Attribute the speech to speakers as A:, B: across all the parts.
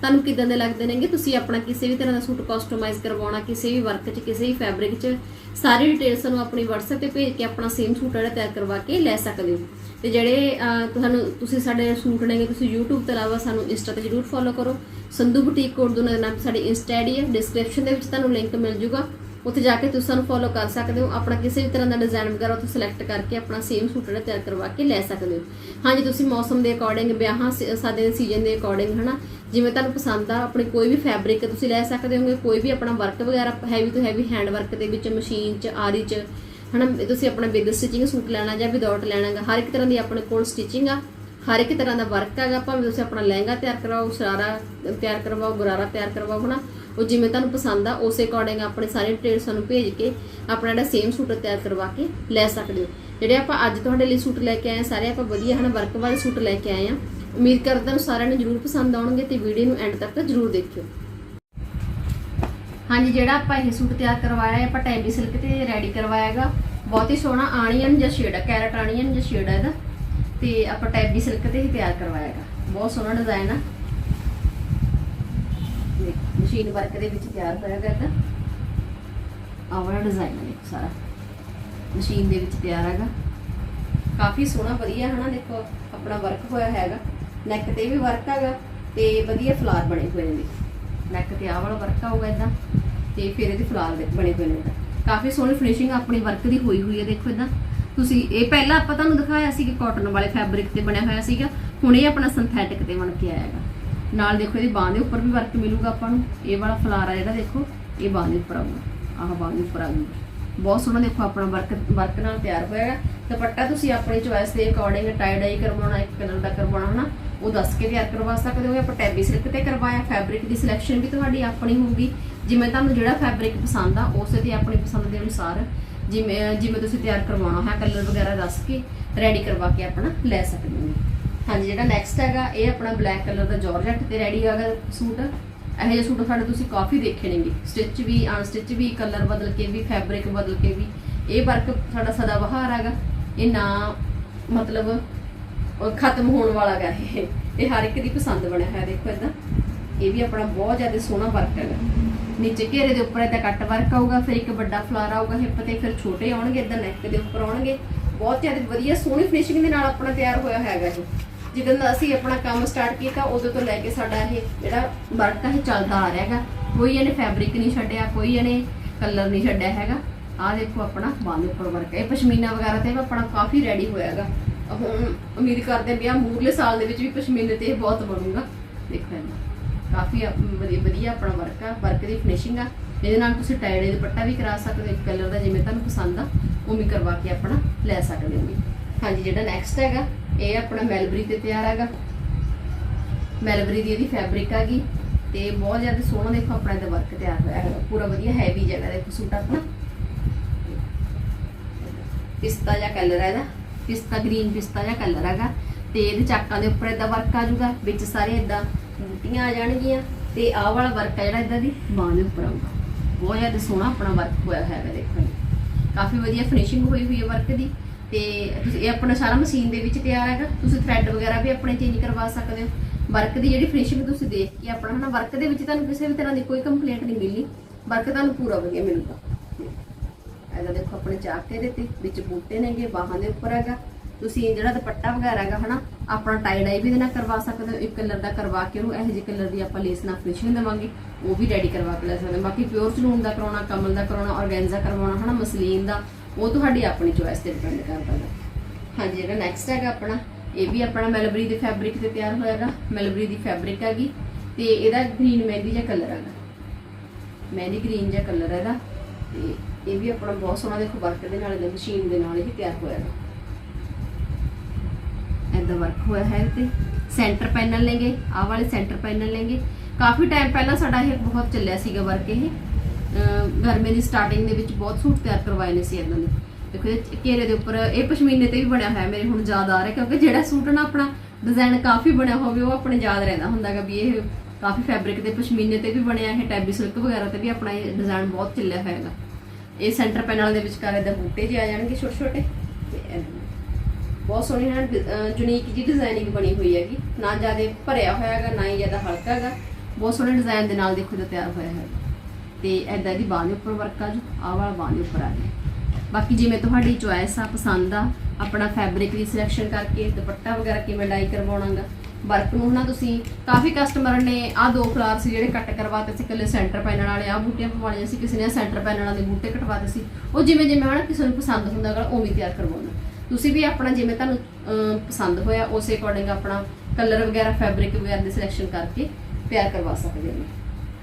A: ਤੁਹਾਨੂੰ ਕਿਦਾਂ ਦੇ ਲੱਗਦੇ ਨੇਗੇ? ਤੁਸੀਂ ਆਪਣਾ ਕਿਸੇ ਵੀ ਤਰ੍ਹਾਂ ਦਾ ਸੂਟ ਕਸਟਮਾਈਜ਼ ਕਰਵਾਉਣਾ, ਕਿਸੇ ਵੀ ਵਰਕ 'ਚ, ਕਿਸੇ ਵੀ ਫੈਬਰਿਕ 'ਚ, ਸਾਰੀ ਡਿਟੇਲ ਸਾਨੂੰ ਆਪਣੀ WhatsApp ਤੇ ਭੇਜ ਕੇ ਆਪਣਾ ਸੇਮ ਸੂਟ ਜਿਹੜਾ ਤਿਆਰ ਕਰਵਾ ਕੇ ਲੈ ਸਕਦੇ ਹੋ। ਤੇ ਜਿਹੜੇ ਤੁਹਾਨੂੰ, ਤੁਸੀਂ ਸਾਡੇ ਸੂਟ ਨੇਗੇ, ਤੁਸੀਂ YouTube ਤੋਂ ਇਲਾਵਾ ਸਾਨੂੰ Insta ਤੇ ਜਰੂਰ ਫੋਲੋ ਕਰੋ। ਸੰਧੂ ਬੁਟੀਕ ਕੋਡ ਦੋਨਾਂ ਦੇ ਨਾਮ ਸਾਡੀ Insta ਆਈਡੀ ਹੈ ਡਿਸਕ੍ਰਿਪਸ਼ਨ ਦੇ ਵਿੱਚ ਤੁਹਾਨੂੰ ਲਿੰਕ ਮਿਲ ਜੂਗਾ। ਉੱਥੇ ਜਾ ਕੇ ਤੁਸੀਂ ਸਾਨੂੰ ਫੋਲੋ ਕਰ ਸਕਦੇ ਹੋ। ਆਪਣਾ ਕਿਸੇ ਵੀ ਤਰ੍ਹਾਂ ਦਾ ਡਿਜ਼ਾਈਨ ਵਗੈਰਾ ਉੱਥੇ ਸਿਲੈਕਟ ਕਰਕੇ ਆਪਣਾ ਸੇਮ ਸੂਟ ਜਿਹੜਾ ਤਿਆਰ ਕਰਵਾ ਕੇ ਲੈ ਸਕਦੇ ਹੋ। ਹਾਂਜੀ ਤੁਸੀਂ ਮੌਸਮ ਦੇ ਅਕੋਰਡਿੰਗ ਵਿਆਹਾਂ ਸ- ਸਾਦੇ ਦੇ ਸੀਜ਼ਨ ਦੇ ਅਕੋਰਡਿੰਗ ਹਨਾ? ਜਿਵੇਂ ਤੁਹਾਨੂੰ ਪਸੰਦ ਆ, ਆਪਣੀ ਕੋਈ ਵੀ ਫੈਬਰਿਕ ਤੁਸੀਂ ਲੈ ਸਕਦੇ ਹੋਗੇ, ਕੋਈ ਵੀ ਆਪਣਾ ਵਰਕ ਵਗੈਰਾ ਹੈਵੀ ਤੋਂ ਹੈਵੀ ਹੈਂਡ ਵਰਕ ਦੇ ਵਿੱਚ ਮਸ਼ੀਨ 'ਚ, ਆਰੀ 'ਚ, ਹਨਾ? ਤੁਸੀਂ ਆਪਣਾ ਵਿਦ ਸਟਿਚਿੰਗ ਸੂਟ ਲੈਣਾ ਜਾਂ ਵਿਦਆਊਟ ਲੈਣਾ ਗਾ, ਹਰ ਇੱਕ ਤਰ੍ਹਾਂ ਦੀ ਆਪਣੇ ਕੋਲ ਸਟਿਚਿੰਗ ਆ। ਹਰ ਇੱਕ ਤਰ੍ਹਾਂ ਦਾ ਵਰਕ ਹੈਗਾ ਭਾਵੇਂ ਤੁਸੀਂ ਆਪਣਾ ਲਹਿੰਗਾ ਤਿਆਰ ਕਰਵਾਓ ਸ਼ਰਾਰਾ ਤਿਆਰ ਕਰਵਾਓ, ਗਰਾਰਾ ਤਿਆਰ ਕਰਵਾਓ, ਹਨਾ? ਉਹ ਜਿਵੇਂ ਤੁਹਾਨੂੰ ਪਸੰਦ ਆ, ਉਸੇ ਅਕੋਰਡਿੰਗ ਆਪਣੇ ਸਾਰੇ ਡਿਟੇਲ ਸਾਨੂੰ ਭੇਜ ਕੇ ਆਪਣਾ ਜਿਹੜਾ ਸੇਮ ਸੂਟ ਤਿਆਰ ਕਰਵਾ ਕੇ ਲੈ ਸਕਦੇ ਹੋ। ਜਿਹੜੇ ਆਪਾਂ ਅੱਜ ਤੁਹਾਡੇ ਲਈ ਸੂਟ ਲੈ ਕੇ ਆਏ ਆ, ਸਾਰੇ ਆਪਾਂ ਵਧੀਆ, ਹਨਾ ਵਰਕ ਵਾਲੇ ਸੂਟ ਲੈ ਕੇ ਆਏ ਆ। ਉਮੀਦ ਕਰਦਾ ਤੁਹਾਨੂੰ ਸਾਰਿਆਂ ਨੂੰ ਜਰੂਰ ਪਸੰਦ ਆਉਣਗੇ ਤੇ ਵੀਡੀਓ ਨੂੰ ਐਂਡ ਤੱਕ ਜਰੂਰ ਦੇਖਿਓ। ਹਾਂਜੀ, ਜਿਹੜਾ ਆਪਾਂ ਇਹ ਸੂਟ ਤਿਆਰ ਕਰਵਾਇਆ ਹੈ ਆਪਾਂ ਟੈਂਬੀ ਸਿਲਕ ਤੇ ਰੈਡੀ ਕਰਵਾਇਆ ਹੈਗਾ। ਬਹੁਤ ਹੀ ਸੋਹਣਾ ਆਣੀਅਨ ਜਾਂ ਸ਼ੇਡ ਹੈ ਕੈਰਟ ਆਣੀਅਨ ਜਾਂ ਸ਼ੇਡ ਹੈ ਇਹਦਾ। ਤੇ ਆਪਾਂ ਟੈਬੀ ਸਿਲਕ ਤੇ ਹੀ ਤਿਆਰ ਕਰਵਾਇਆ ਹੈਗਾ। ਬਹੁਤ ਸੋਹਣਾ ਡਿਜ਼ਾਈਨ ਆ। ਮਸ਼ੀਨ ਵਰਕ ਦੇ ਵਿੱਚ ਤਿਆਰ ਹੋਇਆ ਹੈਗਾ ਇਹਦਾ ਵਾਲਾ ਡਿਜ਼ਾਈਨ ਹੈ ਸਾਰਾ। ਮਸ਼ੀਨ ਦੇ ਵਿੱਚ ਤਿਆਰ ਹੈਗਾ। ਕਾਫੀ ਸੋਹਣਾ, ਵਧੀਆ ਹਨਾ, ਦੇਖੋ, ਆਪਣਾ ਵਰਕ ਹੋਇਆ ਹੈਗਾ। ਨੈਕ ਤੇ ਵੀ ਵਰਕ ਹੈਗਾ ਤੇ ਵਧੀਆ ਫਲਾਰ ਬਣੇ ਹੋਏ ਨੇ। ਨੈਕ ਤੇ ਆਹ ਵਾਲਾ ਵਰਕ ਆਊਗਾ ਇਦਾਂ ਤੇ ਫਿਰ ਇਹਦੇ ਫਲਾਰ ਬਣੇ ਹੋਏ ਨੇ। ਕਾਫੀ ਸੋਹਣੀ ਫਿਨਿਸ਼ਿੰਗ ਆਪਣੀ ਵਰਕ ਦੀ ਹੋਈ ਹੋਈ ਹੈ ਦੇਖੋ ਇਦਾਂ ਤੁਸੀਂ, ਇਹ ਪਹਿਲਾਂ ਆਪਾਂ ਤੁਹਾਨੂੰ ਦਿਖਾਇਆ ਸੀ ਕਿ ਕਾਟਨ ਵਾਲੇ ਫੈਬਰਿਕ ਤੇ ਬਣਿਆ ਹੋਇਆ ਸੀਗਾ, ਹੁਣ ਇਹ ਆਪਣਾ ਸਿੰਥੈਟਿਕ ਤੇ ਬਣ ਕੇ ਆਇਆ ਨਾਲ ਦੇਖੋ ਇਹਦੀ ਬਾਹ ਦੇ ਉੱਪਰ ਵੀ ਵਰਕ ਮਿਲੂਗਾ ਆਪਾਂ ਨੂੰ। ਇਹ ਵਾਲਾ ਫਲਾਰ ਆ ਜਿਹੜਾ ਦੇਖੋ, ਇਹ ਬਾਹ ਦੇ ਉੱਪਰ ਆਊਗਾ। ਆਹ ਬਾਹ ਦੇ ਉੱਪਰ ਆਊਗਾ ਬਹੁਤ ਸੋਹਣਾ ਦੇਖੋ ਆਪਣਾ ਵਰਕ ਵਰਕ ਨਾਲ ਤਿਆਰ ਹੋਇਆ ਦੁਪੱਟਾ ਤੁਸੀਂ ਆਪਣੀ ਚੋਇਸ ਦੇ ਅਕੋਰਡਿੰਗ ਟਾਈ ਡਾਈ ਕਰਵਾਉਣਾ, ਇੱਕ ਕਲਰ ਦਾ ਕਰਵਾਉਣਾ ਹਨਾ, ਉਹ ਦੱਸ ਕੇ ਤਿਆਰ ਕਰਵਾ ਸਕਦੇ ਹੋ। ਆਪਾਂ ਟੈਬੀ ਸਿਲਕ ਤੇ ਕਰਵਾਇਆ ਫੈਬਰਿਕ ਦੀ ਸਿਲੈਕਸ਼ਨ ਵੀ ਤੁਹਾਡੀ ਆਪਣੀ ਹੋਊਗੀ। ਜਿਵੇਂ ਤੁਹਾਨੂੰ ਜਿਹੜਾ ਫੈਬਰਿਕ ਪਸੰਦ ਆ, ਉਸੇ ਤੇ ਆਪਣੀ ਪਸੰਦ ਦੇ ਅਨੁਸਾਰ ਜਿਵੇਂ ਜਿਵੇਂ ਤੁਸੀਂ ਤਿਆਰ ਕਰਵਾਉਣਾ ਹੈ ਕਲਰ ਵਗੈਰਾ ਦੱਸ ਕੇ ਰੈਡੀ ਕਰਵਾ ਕੇ ਆਪਣਾ ਲੈ ਸਕਦੇ ਹੋ। ਹਾਂਜੀ, ਜਿਹੜਾ ਨੈਕਸਟ ਹੈਗਾ, ਇਹ ਆਪਣਾ ਬਲੈਕ ਕਲਰ ਦਾ ਜਾਰਜਟ ਤੇ ਰੈਡੀ ਹੈਗਾ ਸੂਟ। ਇਹੋ ਜਿਹੇ ਸੂਟ ਸਾਡੇ ਤੁਸੀਂ ਕਾਫੀ ਦੇਖੇ ਨੇਗੇ। ਸਟਿਚ ਵੀ ਅਨਸਟਿਚ ਵੀ ਕਲਰ ਬਦਲ ਕੇ ਵੀ ਫੈਬਰਿਕ ਬਦਲ ਕੇ ਵੀ। ਇਹ ਵਰਕ ਸਾਡਾ ਸਦਾ ਬਹਾਰ ਹੈਗਾ। ਇਹ ਨਾ ਮਤਲਬ ਖਤਮ ਹੋਣ ਵਾਲਾ ਗਾ ਇਹ। ਇਹ ਹਰ ਇੱਕ ਦੀ ਪਸੰਦ ਬਣਿਆ ਹੋਇਆ, ਦੇਖੋ ਇਦਾਂ ਇਹ ਵੀ ਆਪਣਾ ਬਹੁਤ ਜ਼ਿਆਦਾ ਸੋਹਣਾ ਵਰਕ ਹੈਗਾ। ਨੀਚੇ ਘੇਰੇ ਦੇ ਉੱਪਰ ਇਹਦਾ ਕੱਟ ਵਰਕ ਆਊਗਾ, ਫਿਰ ਇੱਕ ਵੱਡਾ ਫਲਾਰ ਆਊਗਾ ਹਿੱਪ ਤੇ, ਫਿਰ ਛੋਟੇ ਆਉਣਗੇ ਇਦਾਂ ਨੈਕ ਦੇ ਉੱਪਰ ਆਉਣਗੇ। ਬਹੁਤ ਜ਼ਿਆਦਾ ਵਧੀਆ ਸੋਹਣੀ ਫਿਨਿਸ਼ਿੰਗ ਦੇ ਨਾਲ ਆਪਣਾ ਤਿਆਰ ਹੋਇਆ ਹੈਗਾ ਇਹ। ਜਦੋਂ ਦਾ ਅਸੀਂ ਆਪਣਾ ਕੰਮ ਸਟਾਰਟ ਕੀਤਾ, ਉਦੋਂ ਤੋਂ ਲੈ ਕੇ ਸਾਡਾ ਇਹ ਜਿਹੜਾ ਵਰਕ ਹੈ ਚੱਲਦਾ ਆ ਰਿਹਾ ਹੈਗਾ। ਕੋਈ ਇਹਨੇ ਫੈਬਰਿਕ ਨਹੀਂ ਛੱਡਿਆ, ਕੋਈ ਇਹਨੇ ਕਲਰ ਨਹੀਂ ਛੱਡਿਆ ਹੈਗਾ। ਆਹ ਦੇਖੋ ਆਪਣਾ ਬਾਂਹ ਦੇ ਉੱਪਰ ਵਰਕ ਹੈ ਇਹ ਪਸ਼ਮੀਨਾ ਵਗੈਰਾ ਤੇ ਆਪਣਾ ਕਾਫੀ ਰੈਡੀ ਹੋਇਆ ਹੈਗਾ। ਹੁਣ ਉਮੀਦ ਕਰਦੇ ਵੀ ਆ ਮੂਰਲੇ ਸਾਲ ਦੇ ਵਿੱਚ ਵੀ ਪਸ਼ਮੀਨੇ ਤੇ ਇਹ ਬਹੁਤ ਬਣੂਗਾ। ਦੇਖੋ ਇਹਦਾ ਕਾਫੀ ਵਧੀਆ ਆਪਣਾ ਵਰਕ ਆ ਵਰਕ ਦੀ ਫਿਨਿਸ਼ਿੰਗ ਆ। ਇਹਦੇ ਨਾਲ ਤੁਸੀਂ ਟਾਈਡੇ ਦੁਪੱਟਾ ਵੀ ਕਰਾ ਸਕਦੇ ਹੋ ਕਲਰ ਦਾ ਜਿਵੇਂ ਤੁਹਾਨੂੰ ਪਸੰਦ ਆ ਉਵੇਂ ਕਰਵਾ ਕੇ ਆਪਣਾ ਲੈ ਸਕਦੇ ਹੋ ਹਾਂਜੀ, ਜਿਹੜਾ ਨੈਕਸਟ ਹੈਗਾ, ਇਹ ਆਪਣਾ ਮੈਲਬਰੀ ਤੇ ਤਿਆਰ ਹੈਗਾ। ਮੈਲਬਰੀ ਦੀ ਇਹਦੀ ਫੈਬਰਿਕ ਹੈਗੀ ਤੇ ਬਹੁਤ ਜ਼ਿਆਦਾ ਸੋਹਣਾ ਦੇਖੋ ਆਪਣਾ ਇਹਦਾ ਵਰਕ ਤਿਆਰ ਹੋਇਆ ਹੈਗਾ। ਪੂਰਾ ਵਧੀਆ ਹੈਵੀ ਜਗ੍ਹਾ ਦੇਖੋ ਸੂਟ ਆਪਣਾ। ਪਿਸਤਾ ਜਿਹਾ ਕਲਰ ਹੈ ਇਹਦਾ, ਪਿਸਤਾ ਗ੍ਰੀਨ ਪਿਸਤਾ ਜਿਹਾ ਕਲਰ ਹੈਗਾ ਤੇ ਇਹਦੇ ਚਾਕਾਂ ਦੇ ਉੱਪਰ ਇਹਦਾ ਵਰਕ ਆ ਜਾਊਗਾ, ਵਿੱਚ ਸਾਰੇ ਇਦਾਂ ਬੂਟੀਆਂ ਆ ਜਾਣਗੀਆਂ ਤੇ ਆਹ ਵਾਲਾ ਵਰਕ ਹੈ ਜਿਹੜਾ ਇਦਾਂ ਦੀ ਬਾਂਹ ਦੇ ਉੱਪਰ ਆਊਗਾ। ਬਹੁਤ ਜ਼ਿਆਦਾ ਸੋਹਣਾ ਆਪਣਾ ਵਰਕ ਹੋਇਆ ਹੋਇਆ ਹੈ ਦੇਖੋ ਕਾਫੀ ਵਧੀਆ ਫਿਨਿਸ਼ਿੰਗ ਹੋਈ ਹੋਈ ਹੈ ਵਰਕ ਦੀ। ਤੇ ਤੁਸੀਂ ਇਹ ਆਪਣਾ ਸਾਰਾ ਮਸ਼ੀਨ ਦੇ ਵਿੱਚ ਤਿਆਰ ਹੈਗਾ। ਤੁਸੀਂ ਥ੍ਰੈਡ ਵਗੈਰਾ ਵੀ ਆਪਣੇ ਚੇਂਜ ਕਰਵਾ ਸਕਦੇ ਹੋ। ਵਰਕ ਦੀ ਜਿਹੜੀ ਫਿਨਿਸ਼ਿੰਗ ਤੁਸੀਂ ਦੇਖ ਕੇ ਆਪਣਾ ਹਨਾ ਵਰਕ ਦੇ ਵਿੱਚ ਤੁਹਾਨੂੰ ਕਿਸੇ ਵੀ ਤਰ੍ਹਾਂ ਦੀ ਕੋਈ ਕੰਪਲੇਂਟ ਨਹੀਂ ਮਿਲੀ ਵਰਕ ਤੁਹਾਨੂੰ ਪੂਰਾ ਵਧੀਆ ਮਿਲੂਗਾ। ਇਹਦਾ ਦੇਖੋ, ਆਪਣੇ ਚਾਕੇ ਕੇ ਤੇ ਵਿੱਚ ਬੂਟੇ ਨੇਗੇ, ਬਾਹਾਂ ਦੇ ਉੱਪਰ ਹੈਗਾ। ਤੁਸੀਂ ਜਿਹੜਾ ਦੁਪੱਟਾ ਵਗੈਰਾ ਹੈਗਾ ਹਨਾ, ਆਪਣਾ ਟਾਈ ਡਾਈ ਵੀ ਇਹਦੇ ਨਾਲ ਕਰਵਾ ਸਕਦੇ ਹੋ, ਇੱਕ ਕਲਰ ਦਾ ਕਰਵਾ ਕੇ ਉਹਨੂੰ ਇਹੋ ਜਿਹੇ ਕਲਰ ਦੀ ਆਪਾਂ ਲੇਸ ਨਾਲ ਫਿਨਿਸ਼ਿੰਗ ਦੇਵਾਂਗੇ, ਉਹ ਵੀ ਰੈਡੀ ਕਰਵਾ ਕੇ ਲੈ ਸਕਦੇ ਬਾਕੀ ਪਿਓਰ ਸਲੂਨ ਦਾ ਕਰਾਉਣਾ, ਕਮਲ ਦਾ ਕਰਾਉਣਾ ਔਰਗੈਂਜ਼ਾ ਕਰਵਾਉਣਾ ਹਨਾ, ਮਸਲੀਨ ਦਾ, ਉਹ ਤੁਹਾਡੀ ਆਪਣੀ ਚੋਇਸ ਤੇ ਡਿਪੈਂਡ ਕਰਦਾ ਹੈ ਹਾਂਜੀ ਜਿਹੜਾ ਨੈਕਸਟ ਹੈਗਾ ਆਪਣਾ, ਇਹ ਵੀ ਆਪਣਾ ਮੈਲਬਰੀ ਦੇ ਫੈਬਰਿਕ ਤੇ ਤਿਆਰ ਹੋਇਆ ਹੈਗਾ ਮੈਲਬਰੀ ਦੀ ਫੈਬਰਿਕ ਹੈਗੀ, ਤੇ ਇਹਦਾ ਗ੍ਰੀਨ ਮਹਿੰਦੀ ਜਿਹਾ ਕਲਰ ਹੈਗਾ। ਮਹਿੰਦੀ ਗ੍ਰੀਨ ਜਿਹਾ ਕਲਰ ਹੈਗਾ, ਤੇ ਇਹ ਵੀ ਆਪਣਾ ਬਹੁਤ ਸੋਹਣਾ ਦੇਖੋ ਵਰਕ ਦੇ ਨਾਲ, ਇਹਦਾ ਮਸ਼ੀਨ ਦੇ ਨਾਲ ਹੀ ਤਿਆਰ ਹੋਇਆ ਹੈਗਾ ਵਰਕ ਹੋਇਆ ਹੈ ਤੇ ਸੈਂਟਰ ਪੈਨਲ ਲੈਂਗੇ ਆਹ ਵਾਲੇ ਸੈਂਟਰ ਪੈਨਲ ਲੈਂਗੇ ਕਾਫੀ ਟਾਈਮ ਪਹਿਲਾਂ ਸਾਡਾ ਇਹ ਬਹੁਤ ਚੱਲਿਆ ਸੀਗਾ ਵਰਕ ਇਹ। ਅਹ ਦੀ ਸਟਾਰਟਿੰਗ ਦੇ ਵਿੱਚ ਬਹੁਤ ਸੂਟ ਤਿਆਰ ਕਰਵਾਏ ਨੇ ਸੀ ਇਦਾਂ ਦੇ ਦੇਖੋ ਇਹ ਘੇਰੇ ਦੇ ਉੱਪਰ, ਇਹ ਪਸ਼ਮੀਨੇ ਤੇ ਵੀ ਬਣਿਆ ਹੋਇਆ, ਮੇਰੇ ਹੁਣ ਯਾਦ ਆ ਰਿਹਾ, ਕਿਉਂਕਿ ਜਿਹੜਾ ਸੂਟ ਨਾ ਆਪਣਾ ਡਿਜ਼ਾਈਨ ਕਾਫੀ ਬਣਿਆ ਹੋਵੇ, ਉਹ ਆਪਣੇ ਯਾਦ ਰਹਿੰਦਾ ਹੁੰਦਾਗਾ ਵੀ ਇਹ ਕਾਫੀ ਫੈਬਰਿਕ ਤੇ ਪਸ਼ਮੀਨੇ ਤੇ ਵੀ ਬਣਿਆ, ਇਹ ਟੈਬੀ ਸਿਲਕ ਵਗੈਰਾ ਤੇ ਵੀ ਆਪਣਾ ਇਹ ਡਿਜ਼ਾਈਨ ਬਹੁਤ ਚੱਲਿਆ ਹੋਇਆ ਹੈਗਾ। ਇਹ ਸੈਂਟਰ ਪੈਨਲ ਦੇ ਵਿਚਕਾਰ ਇਹਦਾ ਬੂਟੇ ਜਿਹੇ ਆ ਜਾਣਗੇ ਛੋਟੇ ਛੋਟੇ ਤੇ ਬਹੁਤ ਸੋਹਣੀ ਹੈ ਯੂਨੀਕ ਜੀ ਡਿਜ਼ਾਈਨਿੰਗ ਬਣੀ ਹੋਈ ਹੈਗੀ। ਨਾ ਜ਼ਿਆਦਾ ਭਰਿਆ ਹੋਇਆ ਹੈਗਾ, ਨਾ ਹੀ ਜ਼ਿਆਦਾ ਹਲਕਾ ਹੈਗਾ। ਬਹੁਤ ਸੋਹਣੇ ਡਿਜ਼ਾਈਨ ਦੇ ਨਾਲ ਦੇਖੋ ਜੋ ਤਿਆਰ ਹੋਇਆ ਹੈ ਤੇ ਐਦਾਂ ਦੀ ਬਾਹ ਦੇ ਉੱਪਰ ਵਰਕ ਆ ਜੋ, ਆਹ ਵਾਲਾ ਬਾਂਹ ਦੇ ਉੱਪਰ ਆ ਗਿਆ। ਬਾਕੀ ਜਿਵੇਂ ਤੁਹਾਡੀ ਚੁਆਇਸ ਆ, ਪਸੰਦ ਆ, ਆਪਣਾ ਫੈਬਰਿਕ ਦੀ ਸਿਲੈਕਸ਼ਨ ਕਰਕੇ, ਦੁਪੱਟਾ ਵਗੈਰਾ ਕਿਵੇਂ ਡਾਈ ਕਰਵਾਉਣਾਗਾ। ਵਰਕ ਨੂੰ ਨਾ ਤੁਸੀਂ, ਕਾਫੀ ਕਸਟਮਰ ਨੇ ਆ ਦੋ ਫਲਾਰ ਸੀ ਜਿਹੜੇ ਕੱਟ ਕਰਵਾਤੇ ਸੀ, ਇਕੱਲੇ ਸੈਂਟਰ ਪੈਨਲ ਵਾਲੇ ਆ ਬੂਟੀਆਂ ਪਵਾਉਣੀਆਂ ਸੀ, ਕਿਸੇ ਨੇ ਸੈਂਟਰ ਪੈਨਲ ਵਾਲੇ ਬੂਟੇ ਕਟਵਾਤੇ ਸੀ। ਉਹ ਜਿਵੇਂ ਜਿਵੇਂ ਹਨਾ ਕਿਸੇ ਨੂੰ ਪਸੰਦ ਹੁੰਦਾ ਗਾ ਉਵੇਂ ਤਿਆਰ ਕਰਵਾਉਣਾ ਤੁਸੀਂ ਵੀ ਆਪਣਾ ਜਿਵੇਂ ਤੁਹਾਨੂੰ ਪਸੰਦ ਹੋਇਆ, ਉਸੇ ਅਕੋਰਡਿੰਗ ਆਪਣਾ ਕਲਰ ਵਗੈਰਾ ਫੈਬਰਿਕ ਵਗੈਰਾ ਦੀ ਸਿਲੈਕਸ਼ਨ ਕਰਕੇ ਤਿਆਰ ਕਰਵਾ ਸਕਦੇ ਹੋ।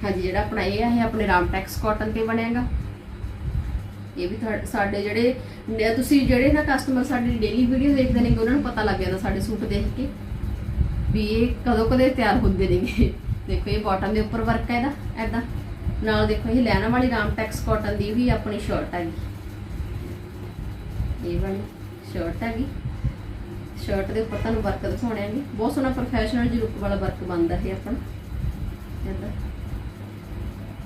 A: ਹਾਂਜੀ, ਜਿਹੜਾ ਆਪਣਾ ਇਹ ਆ ਆਪਣੇ ਰਾਮਟੈਕਸ ਕਾਟਨ ਤੇ ਬਣਿਆਗਾ ਇਹ ਵੀ ਸਾਡੇ ਜਿਹੜੇ ਤੁਸੀਂ ਜਿਹੜੇ ਨਾ ਕਸਟਮਰ ਸਾਡੀ ਡੇਲੀ ਵੀਡੀਓ ਦੇਖਦੇ ਨੇ ਉਹਨਾਂ ਨੂੰ ਪਤਾ ਲੱਗ ਜਾਂਦਾ ਸਾਡੇ ਸੂਟ ਦੇਖ ਕੇ ਵੀ ਇਹ ਕਦੋਂ ਕਦੇ ਤਿਆਰ ਹੁੰਦੇ ਨੇਗੇ। ਦੇਖੋ, ਇਹ ਬਾਟਮ ਦੇ ਉੱਪਰ ਵਰਕ ਹੈ ਇਹਦਾ ਐਦਾਂ ਨਾਲ ਦੇਖੋ, ਇਹ ਲੈਣਾ ਵਾਲੀ ਰਾਮਟੈਕਸ ਕਾਟਨ ਦੀ ਵੀ ਆਪਣੀ ਸ਼ਰਟ ਹੈਗੀ ਇਹ ਵਾਲੀ। ਸ਼ਰਟ ਹੈਗੀ। ਸ਼ਰਟ ਦੇ ਉੱਪਰ ਤੁਹਾਨੂੰ ਵਰਕ ਦਿਖਾਉਣੇ ਹੈਗੇ। ਬਹੁਤ ਸੋਹਣਾ ਪ੍ਰੋਫੈਸ਼ਨਲ ਜੀ ਲੁੱਕ ਵਾਲਾ ਵਰਕ ਬਣਦਾ ਇਹ ਆਪਣਾ। ਏਦਾਂ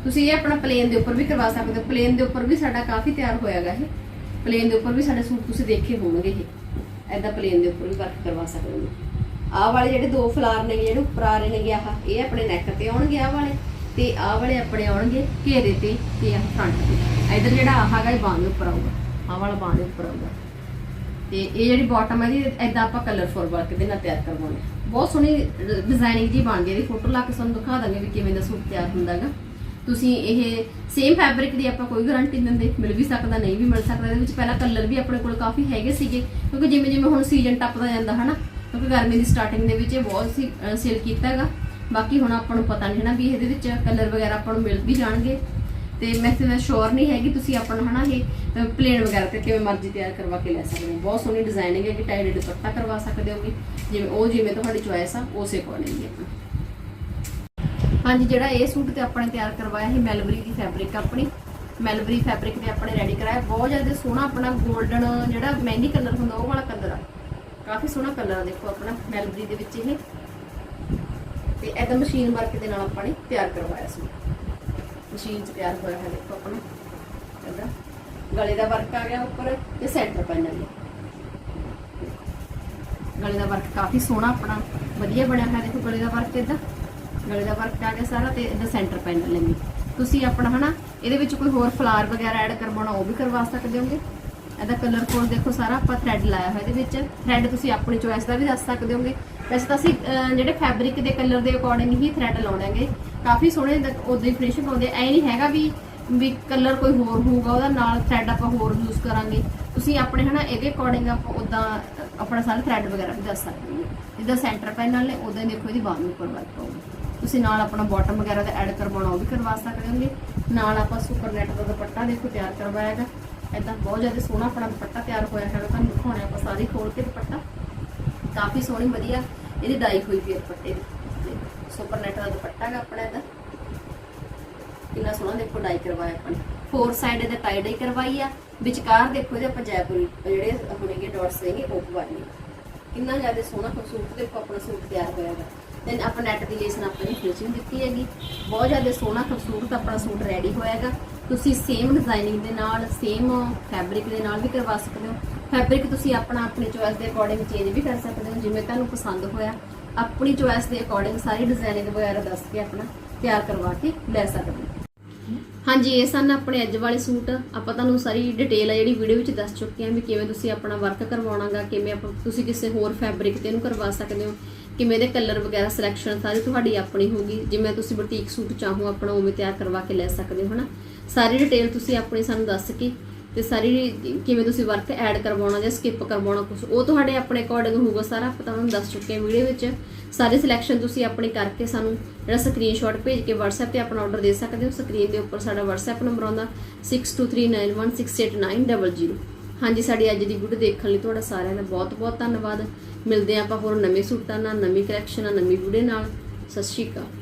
A: ਤੁਸੀਂ ਇਹ ਆਪਣਾ ਪਲੇਨ ਦੇ ਉੱਪਰ ਵੀ ਕਰਵਾ ਸਕਦੇ ਹੋ। ਪਲੇਨ ਦੇ ਉੱਪਰ ਵੀ ਸਾਡਾ ਕਾਫੀ ਤਿਆਰ ਹੋਇਆਗਾ ਇਹ। ਪਲੇਨ ਦੇ ਉੱਪਰ ਵੀ ਸਾਡੇ ਸੂਟ ਤੁਸੀਂ ਦੇਖੇ ਹੋਣਗੇ ਇਹ। ਐਦਾਂ ਪਲੇਨ ਦੇ ਉੱਪਰ ਵੀ ਵਰਕ ਕਰਵਾ ਸਕਦੇ ਹੋ। ਆਹ ਵਾਲੇ ਜਿਹੜੇ ਦੋ ਫਲਾਰ ਨੇ ਜਿਹੜੇ ਉੱਪਰ ਆ ਰਹੇ ਨੇਗੇ ਆਹ, ਇਹ ਆਪਣੇ ਨੈਕ ਤੇ ਆਉਣਗੇ ਆਹ ਵਾਲੇ। ਤੇ ਆਹ ਵਾਲੇ ਆਪਣੇ ਆਉਣਗੇ ਘੇਰੇ ਤੇ ਤੇ ਆਹ ਫਰੰਟ ਤੇ। ਇਧਰ ਜਿਹੜਾ ਆਹ ਹੈਗਾ, ਇਹ ਬਾਂਹ ਦੇ ਉੱਪਰ ਆਊਗਾ। ਆਹ ਵਾਲਾ ਬਾਂਹ ਦੇ ਉੱਪਰ ਆਊਗਾ। ਤੇ ਇਹ ਜਿਹੜੀ ਬਾਟਮ ਹੈ ਜੀ ਐਦਾਂ ਆਪਾਂ ਕਲਰਫੁਲ ਵਰਕ ਦੇ ਨਾਲ ਤਿਆਰ ਕਰਵਾਉਣੇ ਆ। ਬਹੁਤ ਸੋਹਣੀ ਡਿਜ਼ਾਈਨਿੰਗ ਜੀ ਬਣ ਗਈ ਇਹਦੀ ਫੋਟੋ ਲਾ ਕੇ ਤੁਹਾਨੂੰ ਦਿਖਾ ਦਾਂਗੇ ਵੀ ਕਿਵੇਂ ਦਾ ਸੂਟ ਤਿਆਰ ਹੁੰਦਾਗਾ। ਤੁਸੀਂ ਇਹ ਸੇਮ ਫੈਬਰਿਕ ਦੀ ਆਪਾਂ ਕੋਈ ਗਾਰੰਟੀ ਨਹੀਂ ਦਿੰਦੇ। ਮਿਲ ਵੀ ਸਕਦਾ, ਨਹੀਂ ਵੀ ਮਿਲ ਸਕਦਾ। ਇਹਦੇ ਵਿੱਚ ਪਹਿਲਾਂ ਕਲਰ ਵੀ ਆਪਣੇ ਕੋਲ ਕਾਫੀ ਹੈਗੇ ਸੀਗੇ। ਕਿਉਂਕਿ ਜਿਵੇਂ ਜਿਵੇਂ ਹੁਣ ਸੀਜ਼ਨ ਟੱਪਦਾ ਜਾਂਦਾ, ਹਨਾ? ਕਿਉਂਕਿ ਗਰਮੀ ਦੀ ਸਟਾਰਟਿੰਗ ਦੇ ਵਿੱਚ ਇਹ ਬਹੁਤ ਸੀ ਸੇਲ ਕੀਤਾ ਹੈਗਾ। ਬਾਕੀ ਹੁਣ ਆਪਾਂ ਨੂੰ ਪਤਾ ਨਹੀਂ ਹੈ ਨਾ ਵੀ ਇਹਦੇ ਵਿੱਚ ਕਲਰ ਵਗੈਰਾ ਆਪਾਂ ਨੂੰ ਮਿਲ ਵੀ ਜਾਣਗੇ। ਤੇ ਮੈਂ ਮੈਂ ਸ਼ੋਰ ਨਹੀਂ ਹੈਗੀ ਤੁਸੀਂ ਆਪਣਾ ਹਨਾ ਇਹ ਪਲੇਨ ਵਗੈਰਾ ਤੇ ਕਿਵੇਂ ਮਰਜ਼ੀ ਤਿਆਰ ਕਰਵਾ ਕੇ ਲੈ ਸਕਦੇ ਹੋ। ਬਹੁਤ ਸੋਹਣੀ ਡਿਜ਼ਾਈਨਿੰਗ ਹੈ ਕਿ ਟਾਈਡ ਦੁਪੱਟਾ ਕਰਵਾ ਸਕਦੇ ਹੋ ਕਿ ਜਿਵੇਂ ਉਹ ਜਿਵੇਂ ਤੁਹਾਡੀ ਚੁਆਇਸ ਆ, ਉਸੇ ਅਕੋਰਡਿੰਗ ਹੀ ਆਪਣਾ ਹਾਂਜੀ, ਜਿਹੜਾ ਇਹ ਸੂਟ ਤੇ ਆਪਾਂ ਨੇ ਤਿਆਰ ਕਰਵਾਇਆ ਸੀ ਮੈਲਬਰੀ ਦੀ ਫੈਬਰਿਕ ਆਪਣੀ। ਮੈਲਬਰੀ ਫੈਬਰਿਕ ਤੇ ਆਪਾਂ ਨੇ ਰੈਡੀ ਕਰਾਇਆ। ਬਹੁਤ ਜ਼ਿਆਦਾ ਸੋਹਣਾ ਆਪਣਾ 골ਡਨ ਜਿਹੜਾ ਮਹਿੰਦੀ ਕਲਰ ਹੁੰਦਾ ਉਹ ਵਾਲਾ ਕਲਰ ਆ। ਕਾਫੀ ਸੋਹਣਾ ਕਲਰ ਆ ਦੇਖੋ ਆਪਣਾ ਮੈਲਬਰੀ ਦੇ ਵਿੱਚ ਇਹ। ਤੇ ਇਹਦਾ ਮਸ਼ੀਨ ਵਰਕ ਦੇ ਨਾਲ ਆਪਾਂ ਨੇ ਤਿਆਰ ਕਰਵਾਇਆ ਸੀ। ਮਸ਼ੀਨ 'ਚ ਤਿਆਰ ਹੋਇਆ ਹੈ, ਦੇਖੋ ਆਪਣਾ। ਇਹਦਾ ਗਲੇ ਦਾ ਵਰਕ ਆ ਗਿਆ ਉੱਪਰ ਤੇ ਸੈਂਟਰ ਪੈਨਲ ਗਲੇ ਦਾ ਵਰਕ ਕਾਫੀ ਸੋਹਣਾ ਆਪਣਾ, ਵਧੀਆ ਬਣਿਆ ਹੋਇਆ, ਦੇਖੋ ਗਲੇ ਦਾ ਵਰਕ ਇਦਾਂ। ਗਲੇ ਦਾ ਵਰਕ ਆ ਗਿਆ ਸਾਰਾ ਤੇ ਇਹਦਾ ਸੈਂਟਰ ਪੈਨਲ ਲੈਂਦੀ ਤੁਸੀਂ ਆਪਣਾ ਹਨਾ, ਇਹਦੇ ਵਿੱਚ ਕੋਈ ਹੋਰ ਫਲਾਰ ਵਗੈਰਾ ਐਡ ਕਰਵਾਉਣਾ, ਉਹ ਵੀ ਕਰਵਾ ਸਕਦੇ ਹੋਗੇ। ਇਹਦਾ ਕਲਰ ਕੋਡ ਦੇਖੋ ਸਾਰਾ, ਆਪਾਂ ਥ੍ਰੈਡ ਲਾਇਆ ਹੋਇਆ ਇਹਦੇ ਵਿੱਚ। ਥ੍ਰੈਡ ਤੁਸੀਂ ਆਪਣੀ ਚੋਇਸ ਦਾ ਵੀ ਦੱਸ ਸਕਦੇ ਹੋਗੇ। ਵੈਸੇ ਤਾਂ ਅਸੀਂ ਜਿਹੜੇ ਫੈਬਰਿਕ ਦੇ ਕਲਰ ਦੇ ਅਕੋਰਡਿੰਗ ਹੀ ਥ੍ਰੈਡ ਲਾਉਣਾਗੇ ਕਾਫੀ ਸੋਹਣੇ ਉਦਾਂ ਹੀ ਫਿਨਿਸ਼ਿੰਗ ਪਾਉਂਦੇ ਐ ਨਹੀਂ ਹੈਗਾ ਵੀ ਵੀ ਕਲਰ ਕੋਈ ਹੋਰ ਹੋਊਗਾ, ਉਹਦਾ ਨਾਲ ਥ੍ਰੈਡ ਆਪਾਂ ਹੋਰ ਯੂਜ਼ ਕਰਾਂਗੇ। ਤੁਸੀਂ ਆਪਣੇ ਹਨਾ, ਇਹਦੇ ਅਕੋਰਡਿੰਗ ਆਪਾਂ ਉਦਾਂ ਆਪਣਾ ਸਾਰਾ ਥ੍ਰੈਡ ਵਗੈਰਾ ਵੀ ਦੱਸ ਸਕਦੇ ਹੋ। ਜਿੱਦਾਂ ਸੈਂਟਰ ਪੈਨਲ ਨੇ ਉਦਾਂ ਹੀ ਦੇਖੋ ਇਹਦੀ ਬਾਹਾਂ ਉੱਪਰ ਵਰਕ ਹੋਊਗਾ। ਤੁਸੀਂ ਨਾਲ ਆਪਣਾ ਬਾਟਮ ਵਗੈਰਾ ਦਾ ਐਡ ਕਰਵਾਉਣਾ, ਉਹ ਵੀ ਕਰਵਾ ਸਕਦੇ ਹੋਗੇ। ਨਾਲ ਆਪਾਂ ਸੁਪਰ ਨੈਟ ਦਾ ਦੁਪੱਟਾ ਦੇਖੋ, ਤਿਆਰ ਕਰਵਾਇਆ ਹੈਗਾ। ਇਦਾਂ ਬਹੁਤ ਜ਼ਿਆਦਾ ਸੋਹਣਾ ਆਪਣਾ ਦੁਪੱਟਾ ਤਿਆਰ ਹੋਇਆ ਹੈਗਾ। ਤੁਹਾਨੂੰ ਦਿਖਾਉਣਾ ਆਪਾਂ ਸਾਰੀ ਖੋਲ ਕੇ ਦੁਪੱਟਾ। ਕਾਫੀ ਸੋਹਣੀ, ਵਧੀਆ। ਇਹਦੀ ਡਾਈ ਹੋਈ ਪਈ ਦੁਪੱਟੇ ਦੀ। ਸੁਪਰ ਨੈਟ ਦਾ ਦੁਪੱਟਾ ਹੈਗਾ ਆਪਣਾ ਇਹਦਾ। ਕਿੰਨਾ ਸੋਹਣਾ ਦੇਖੋ ਡਾਈ ਕਰਵਾਇਆ ਆਪਾਂ ਫੋਰ ਸਾਈਡ ਇਹਦੇ ਟਾਈ ਡਾਈ ਕਰਵਾਈ ਆ। ਵਿਚਕਾਰ ਦੇਖੋ ਇਹਦੇ ਆਪਾਂ ਜੈਪੁਰੀ, ਜਿਹੜੇ ਹੁਣੇਗੇ ਡਾਟਸ ਦੇਗੇ ਉਹ ਪਵਾਏ। ਕਿੰਨਾ ਜ਼ਿਆਦਾ ਸੋਹਣਾ ਖੂਬਸੂਰਤ ਦੇਖੋ ਆਪਣਾ ਸੂਟ ਤਿਆਰ ਹੋਇਆ ਹੈਗਾ ਦੈਨ ਆਪਾਂ ਨੈਟ ਦੀ ਲੇਸ ਨਾਲ ਆਪਣੀ ਫਿਨਿਸ਼ਿੰਗ ਦਿੱਤੀ ਹੈਗੀ। ਬਹੁਤ ਜ਼ਿਆਦਾ ਸੋਹਣਾ ਖੂਬਸੂਰਤ ਆਪਣਾ ਸੂਟ ਰੈਡੀ ਹੋਇਆ ਤੁਸੀਂ ਸੇਮ ਡਿਜ਼ਾਈਨਿੰਗ ਦੇ ਨਾਲ ਸੇਮ ਫੈਬਰਿਕ ਦੇ ਨਾਲ ਵੀ ਕਰਵਾ ਸਕਦੇ ਹੋ। ਫੈਬਰਿਕ ਤੁਸੀਂ ਆਪਣਾ ਆਪਣੀ ਚੋਇਸ ਦੇ ਅਕੋਰਡਿੰਗ ਚੇਂਜ ਵੀ ਕਰ ਸਕਦੇ ਹੋ, ਜਿਵੇਂ ਤੁਹਾਨੂੰ ਪਸੰਦ ਹੋਇਆ। ਆਪਣੀ ਚੋਇਸ ਦੇ ਅਕੋਰਡਿੰਗ ਸਾਰੀ ਡਿਜ਼ਾਈਨਿੰਗ ਵਗੈਰਾ ਦੱਸ ਕੇ ਆਪਣਾ ਤਿਆਰ ਕਰਵਾ ਕੇ ਲੈ ਸਕਦੇ ਹਾਂਜੀ, ਇਹ ਸਨ ਆਪਣੇ ਅੱਜ ਵਾਲੇ ਸੂਟ। ਆਪਾਂ ਤੁਹਾਨੂੰ ਸਾਰੀ ਡਿਟੇਲ ਆ ਜਿਹੜੀ ਵੀਡੀਓ ਵਿੱਚ ਦੱਸ ਚੁੱਕੇ ਹਾਂ ਵੀ ਕਿਵੇਂ ਤੁਸੀਂ ਆਪਣਾ ਵਰਕ ਕਰਵਾਉਣਾਗਾ, ਕਿਵੇਂ ਆਪਾਂ ਤੁਸੀਂ ਕਿਸੇ ਹੋਰ ਫੈਬਰਿਕ ਤੇ ਇਹਨੂੰ ਕਰਵਾ ਸਕਦੇ ਹੋ, ਕਿਵੇਂ ਦੇ ਕਲਰ ਵਗੈਰਾ ਸਿਲੈਕਸ਼ਨ ਸਾਰੀ ਤੁਹਾਡੀ ਆਪਣੀ ਹੋਗੀ ਜਿਵੇਂ ਤੁਸੀਂ ਬੁਟੀਕ ਸੂਟ ਚਾਹੋ, ਆਪਣਾ ਉਵੇਂ ਤਿਆਰ ਕਰਵਾ ਕੇ ਲੈ ਸਕਦੇ ਹੋ, ਹਨਾ? ਸਾਰੀ ਡਿਟੇਲ ਤੁਸੀਂ ਆਪਣੀ ਸਾਨੂੰ ਦੱਸ ਕੇ ਤੇ ਸਾਰੀ ਕਿਵੇਂ ਤੁਸੀਂ ਵਰਕ ਐਡ ਕਰਵਾਉਣਾ ਜਾਂ ਸਕਿਪ ਕਰਵਾਉਣਾ ਕੁਝ ਉਹ ਤੁਹਾਡੇ ਆਪਣੇ ਅਕੋਰਡਿੰਗ ਹੋਊਗਾ ਸਾਰਾ, ਆਪਾਂ ਤੁਹਾਨੂੰ ਦੱਸ ਚੁੱਕੇ ਹਾਂ ਵੀਡੀਓ ਵਿੱਚ। ਸਾਰੇ ਸਿਲੈਕਸ਼ਨ ਤੁਸੀਂ ਆਪਣੇ ਕਰਕੇ ਸਾਨੂੰ ਜਿਹੜਾ ਸਕਰੀਨਸ਼ਾਟ ਭੇਜ ਕੇ WhatsApp ਤੇ ਆਪਣਾ ਆਰਡਰ ਦੇ ਸਕਦੇ ਹੋ। ਸਕਰੀਨ ਦੇ ਉੱਪਰ ਸਾਡਾ WhatsApp ਨੰਬਰ ਆਉਂਦਾ 6239168900 ਹਾਂਜੀ, ਸਾਡੀ ਅੱਜ ਦੀ ਵੀਡੀਓ ਦੇਖਣ ਲਈ ਤੁਹਾਡਾ ਸਾਰਿਆਂ ਦਾ ਬਹੁਤ ਬਹੁਤ ਧੰਨਵਾਦ। ਮਿਲਦੇ ਹਾਂ ਆਪਾਂ ਹੋਰ ਨਵੇਂ ਸੂਟਾਂ ਨਾਲ, ਨਵੀਂ ਕਲੈਕਸ਼ਨ ਨਾਲ, ਨਵੀਂ ਵੀਡੀਓ ਨਾਲ। ਸਤਿ ਸ਼੍ਰੀ ਅਕਾਲ।